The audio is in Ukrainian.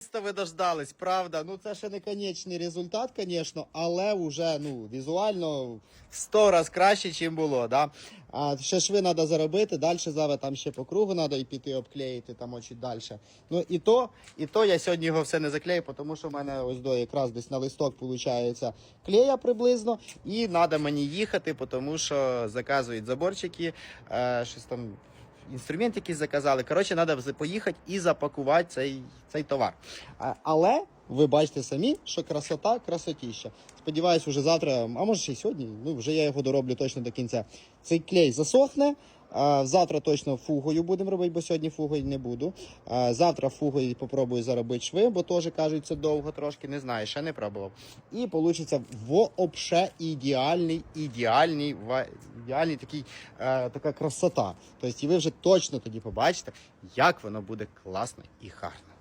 Наконець-то ви дождались, правда. Ну це ще не конечний результат, звісно, але вже ну, візуально в 100 раз краще, ніж було. Да? А ще шви треба заробити, далі зараз там ще по кругу треба і піти обклеїти там очі далі. Ну і то, і то я сьогодні його все не заклею, тому що в мене ось до якраз десь на листок виходить клея приблизно. І треба мені їхати, тому що заказують заборчики, е, щось там інструмент якийсь заказали. Коротше, треба поїхати і запакувати цей, цей товар. Але ви бачите самі, що красота, красотіща. Сподіваюсь, вже завтра, а може ще й сьогодні, ну вже я його дороблю точно до кінця. Цей клей засохне. Завтра точно фугою будемо робити, бо сьогодні фугою не буду. Завтра фугою попробую заробити шви, бо теж кажуть, це довго трошки, не знаю, ще не пробував. І вийде вообще ідеальний, ідеальний, ідеальний такий, е, така красота. Тобто, і ви вже точно тоді побачите, як воно буде класно і гарно.